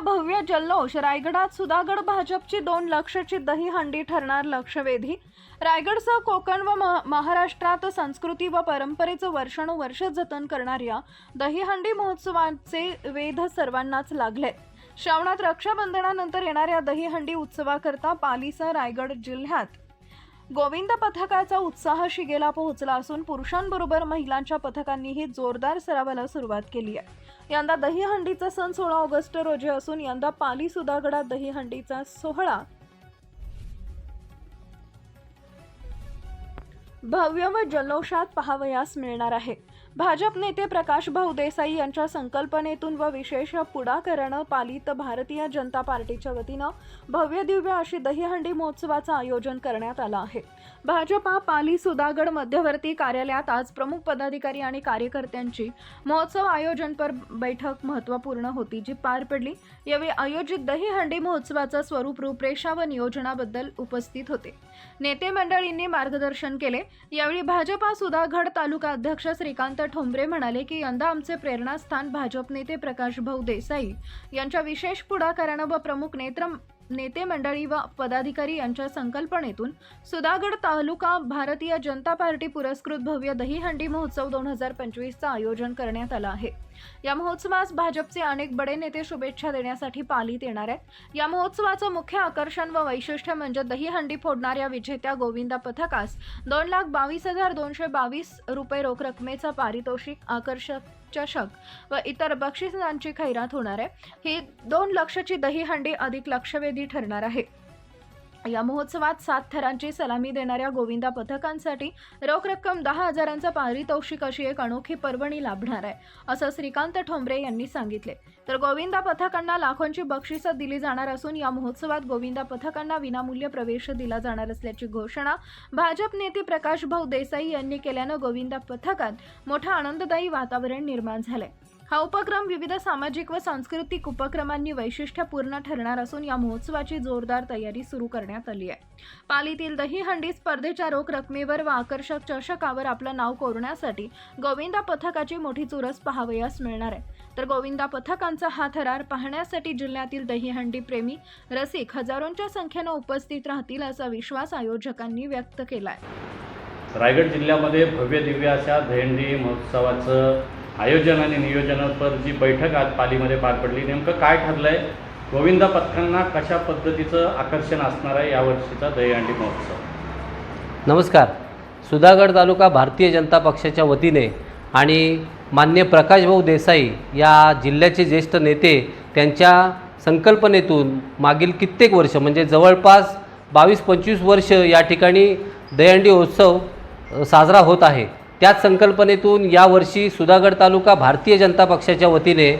भव्य जल्लोष. रायगडात सुधागड भाजपची दोन लक्षची दहीहंडी ठरणार लक्षवेधी. रायगडसह कोकण व महाराष्ट्रात संस्कृती व परंपरेचं वर्षानुवर्ष जतन करणाऱ्या दहीहंडी महोत्सवाचे वेध सर्वांनाच लागले. श्रावणात रक्षाबंधनानंतर येणाऱ्या दहीहंडी उत्सवाकरता पालीसह रायगड जिल्ह्यात गोविंद पथकाचा उत्साह शिगेला पोहोचला असून पुरुषांबरोबर महिलांच्या पथकांनीही जोरदार सरावाला सुरुवात केली आहे. यंदा दहीहंडीचा सण सोळा ऑगस्ट रोजी असून यंदा पाली सुधागडा दहीहंडीचा सोहळा. भव्य व जल्लोषात पाहावयास मिळणार आहे. भाजप नेते प्रकाश भाऊ देसाई यांच्या संकल्पनेतून व विशेष पुढाकारानं पालित भारतीय जनता पार्टीच्या वतीनं भव्य दिव्य अशी दहीहंडी महोत्सवाचं आयोजन करण्यात आलं आहे. भाजपा पाली सुधागड मध्यवर्ती कार्यालयात आज प्रमुख पदाधिकारी आणि कार्यकर्त्यांची महोत्सव आयोजनपर बैठक महत्त्वपूर्ण होती जी पार पडली. यावेळी आयोजित दहीहंडी महोत्सवाचं स्वरूप रूपरेषा व नियोजनाबद्दल उपस्थित होते. नेते मंडळींनी मार्गदर्शन केले. यावेळी भाजपा सुधागड तालुका अध्यक्ष श्रीकांत ठोंबरे म्हणाले की यंदा आमचे प्रेरणास्थान भाजप नेते प्रकाश भाऊ देसाई यांच्या विशेष पुढाकारानं व प्रमुख नेत्र नेते मंडळी व पदाधिकारी यांच्या संकल्पनेतून सुधागड तालुका भारतीय जनता पार्टी पुरस्कृत भव्य दहीहंडी महोत्सव दोन हजार पंचवीसचं आयोजन करण्यात आलं आहे. या महोत्सवास भाजपचे अनेक बडे नेते शुभेच्छा देण्यासाठी पालीत येणार आहेत. या महोत्सवाचं मुख्य आकर्षण व वैशिष्ट्य म्हणजे दहीहंडी फोडणाऱ्या विजेत्या गोविंदा पथकास दोन लाख बावीस हजार दोनशे बावीस रुपये रोख रकमेचा पारितोषिक आकर्षक चषक व इतर बक्षिसांची खैरात होणार आहे. ही दोन लक्षची दहीहंडी अधिक लक्षवेधी ठरणार आहे. या महोत्सवात सात थरांची सलामी देणाऱ्या गोविंदा पथकांसाठी रोख रक्कम दहा हजारांचा पारितोषिक अशी एक अनोखी पर्वणी लाभणार आहे असं श्रीकांत ठोंबरे यांनी सांगितले. तर गोविंदा पथकांना लाखोंची बक्षिसं दिली जाणार असून या महोत्सवात गोविंदा पथकांना विनामूल्य प्रवेश दिला जाणार असल्याची घोषणा भाजप नेते प्रकाश भाऊ देसाई यांनी केल्यानं गोविंदा पथकात मोठं आनंददायी वातावरण निर्माण झालंय. हा उपक्रम विविध सामाजिक व सांस्कृतिक उपक्रमांनी वैशिष्ट्यपूर्ण ठरणार असून या महोत्सवाची जोरदार तयारी सुरू करण्यात आली आहे. पालीतील दहीहंडी स्पर्धेच्या रोख रकमेवर व आकर्षक चषकावर आपलं नाव कोरण्यासाठी गोविंदा पथकाची मोठी चुरस पाहावयास मिळणार आहे. तर गोविंदा पथकांचा हा थरार पाहण्यासाठी जिल्ह्यातील दहीहंडी प्रेमी रसिक हजारोंच्या संख्येनं उपस्थित राहतील असा विश्वास आयोजकांनी व्यक्त केलाय. रायगड जिल्ह्यामध्ये भव्य दिव्य अशा दहीहंडी महोत्सवाचं आयोजन आणि नियोजनावर जी बैठक आज पालीमध्ये पार पडली नेमकं काय ठरलं आहे गोविंदा पथकांना कशा पद्धतीचं आकर्षण असणार आहे यावर्षीचा दहीहंडी महोत्सव? नमस्कार. सुधागड तालुका भारतीय जनता पक्षाच्या वतीने आणि मान्य प्रकाशभाऊ देसाई या जिल्ह्याचे ज्येष्ठ नेते त्यांच्या संकल्पनेतून मागील कित्येक वर्ष म्हणजे जवळपास बावीस पंचवीस वर्ष या ठिकाणी दहीहंडी उत्सव साजरा होत आहे. त्याच संकल्पनेतून यावर्षी सुधागड तालुका भारतीय जनता पक्षाच्या वतीने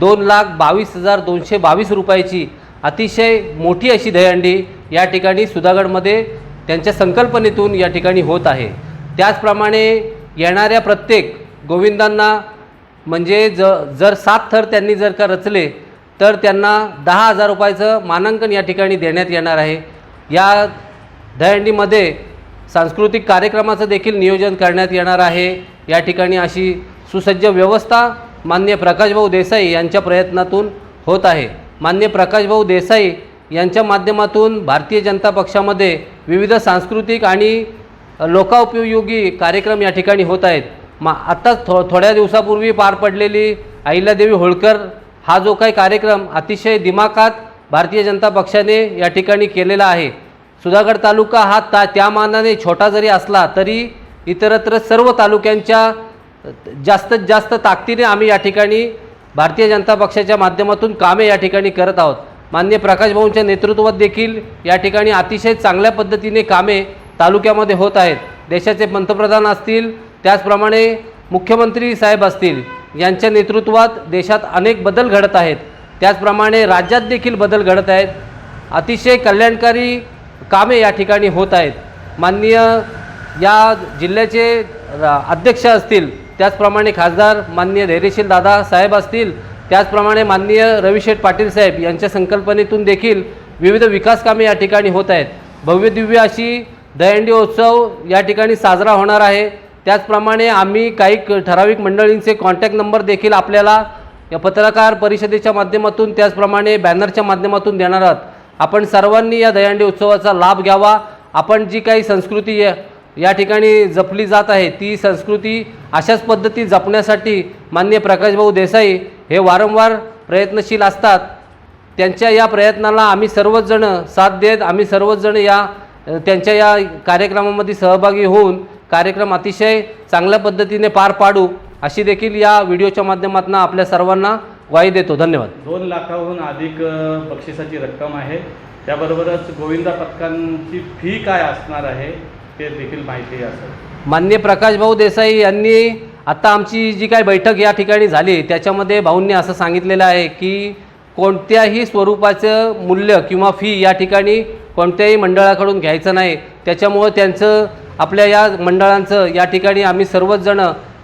दोन लाख बावीस हजार दोनशे बावीस रुपयाची अतिशय मोठी अशी दहीहंडी या ठिकाणी सुधागडमध्ये त्यांच्या संकल्पनेतून या ठिकाणी होत आहे. त्याचप्रमाणे येणाऱ्या प्रत्येक गोविंदांना म्हणजे ज जर सात थर त्यांनी जर का रचले तर त्यांना दहा हजार रुपयाचं मानांकन या ठिकाणी देण्यात येणार आहे. या दहीहंडीमध्ये सांस्कृतिक कार्यक्रमाचं देखील नियोजन करण्यात येणार आहे. या ठिकाणी अशी सुसज्ज व्यवस्था मान्य प्रकाशभाऊ देसाई यांच्या प्रयत्नातून होत आहे. मान्य प्रकाशभाऊ देसाई यांच्या माध्यमातून भारतीय जनता पक्षामध्ये विविध सांस्कृतिक आणि लोकाउपयोगी कार्यक्रम या ठिकाणी होत आहेत. मा आत्ताच थो थोड्या दिवसापूर्वी पार पडलेली अहिल्यादेवी होळकर हा जो काही कार्यक्रम अतिशय दिमाखात भारतीय जनता पक्षाने या ठिकाणी केलेला आहे. सुधागड तालुका हा ता त्या मानाने छोटा जरी असला तरी इतरत्र सर्व तालुक्यांच्या जास्तीत जास्त ताकदीने आम्ही या ठिकाणी भारतीय जनता पक्षाच्या माध्यमातून कामे या ठिकाणी करत आहोत. मान्य प्रकाश भाऊंच्या नेतृत्वात देखील या ठिकाणी अतिशय चांगल्या पद्धतीने कामे तालुक्यामध्ये होत आहेत. देशाचे पंतप्रधान असतील त्याचप्रमाणे मुख्यमंत्री साहेब असतील यांच्या नेतृत्वात देशात अनेक बदल घडत आहेत. त्याचप्रमाणे राज्यात देखील बदल घडत आहेत. अतिशय कल्याणकारी कामे या ठिकाणी होत आहेत. माननीय या जिल्ह्याचे रा- अध्यक्ष असतील त्याचप्रमाणे खासदार माननीय धैर्यशील दादा साहेब असतील त्याचप्रमाणे माननीय रविशेठ पाटील साहेब यांच्या संकल्पनेतून देखील विविध विकास कामे या ठिकाणी होत आहेत. भव्यदिव्य अशी दहीहंडी उत्सव या ठिकाणी साजरा होणार आहे. त्याचप्रमाणे आम्ही काही ठराविक मंडळींचे कॉन्टॅक्ट नंबर देखील आपल्याला या पत्रकार परिषदेच्या माध्यमातून त्याचप्रमाणे बॅनरच्या माध्यमातून देणार आहात. आपण सर्वांनी या दहीहंडी उत्सवाचा लाभ घ्यावा. आपण जी काही संस्कृती या या ठिकाणी जपली जात आहे ती संस्कृती अशाच पद्धती जपण्यासाठी माननीय प्रकाशभाऊ देसाई हे वारंवार प्रयत्नशील असतात. त्यांच्या या प्रयत्नाला आम्ही सर्वच जण साथ देत आम्ही सर्वच जण या त्यांच्या या कार्यक्रमामध्ये सहभागी होऊन कार्यक्रम अतिशय चांगल्या पद्धतीने पार पाडू अशी देखील या व्हिडिओच्या माध्यमातून आपल्या सर्वांना ग्वाही देतो धन्यवाद. दोन लाखाहून अधिक बक्षिसाची रक्कम आहे. त्याबरोबरच गोविंदा पथकांची फी काय असणार आहे ते देखील माहिती असेल माननीय प्रकाशभाऊ देसाई यांनी आता आमची जी काही बैठक या ठिकाणी झाली त्याच्यामध्ये भाऊंनी असं सांगितलेलं आहे की कोणत्याही स्वरूपाचं मूल्य किंवा फी या ठिकाणी कोणत्याही मंडळाकडून घ्यायचं नाही. त्याच्यामुळं त्यांचं आपल्या या मंडळांचं या ठिकाणी आम्ही सर्वच जण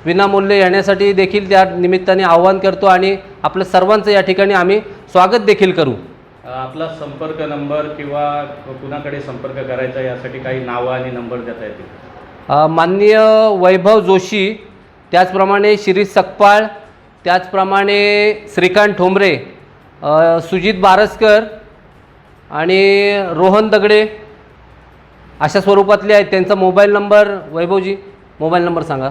विनामूल्य येण्यासाठी देखील त्या निमित्ताने आवाहन करतो आणि आपलं सर्वांचं या ठिकाणी आम्ही स्वागत देखील करू. आपला संपर्क नंबर किंवा कुणाकडे संपर्क करायचा यासाठी काही नावं आणि नंबर देता येतील? माननीय वैभव जोशी त्याचप्रमाणे शिरीष सकपाळ त्याचप्रमाणे श्रीकांत ठोंबरे सुजित बारसकर आणि रोहन दगडे अशा स्वरूपातले आहेत. त्यांचा मोबाईल नंबर वैभवजी मोबाईल नंबर सांगा.